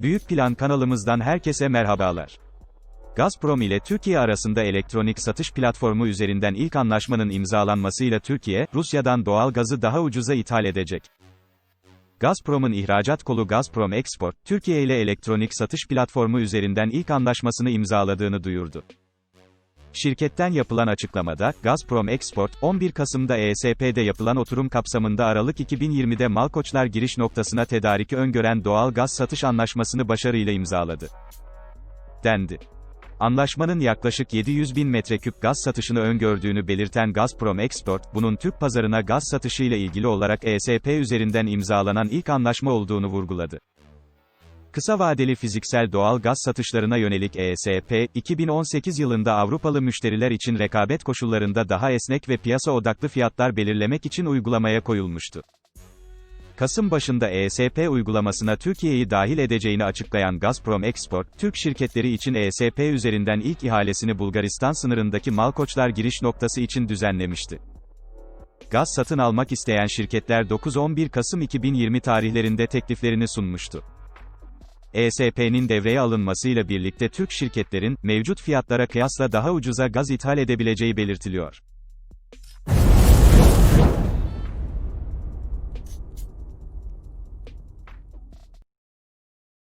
Büyük Plan kanalımızdan herkese merhabalar. Gazprom ile Türkiye arasında elektronik satış platformu üzerinden ilk anlaşmanın imzalanmasıyla Türkiye, Rusya'dan doğal gazı daha ucuza ithal edecek. Gazprom'un ihracat kolu Gazprom Export, Türkiye ile elektronik satış platformu üzerinden ilk anlaşmasını imzaladığını duyurdu. Şirketten yapılan açıklamada, Gazprom Export, 11 Kasım'da ESP'de yapılan oturum kapsamında Aralık 2020'de Malkoçlar giriş noktasına tedariki öngören doğal gaz satış anlaşmasını başarıyla imzaladı. Dendi. Anlaşmanın yaklaşık 700 bin metreküp gaz satışını öngördüğünü belirten Gazprom Export, bunun Türk pazarına gaz satışıyla ilgili olarak ESP üzerinden imzalanan ilk anlaşma olduğunu vurguladı. Kısa vadeli fiziksel doğal gaz satışlarına yönelik ESP, 2018 yılında Avrupalı müşteriler için rekabet koşullarında daha esnek ve piyasa odaklı fiyatlar belirlemek için uygulamaya koyulmuştu. Kasım başında ESP uygulamasına Türkiye'yi dahil edeceğini açıklayan Gazprom Export, Türk şirketleri için ESP üzerinden ilk ihalesini Bulgaristan sınırındaki Malkoçlar giriş noktası için düzenlemişti. Gaz satın almak isteyen şirketler 9-11 Kasım 2020 tarihlerinde tekliflerini sunmuştu. ESP'nin devreye alınmasıyla birlikte Türk şirketlerin, mevcut fiyatlara kıyasla daha ucuza gaz ithal edebileceği belirtiliyor.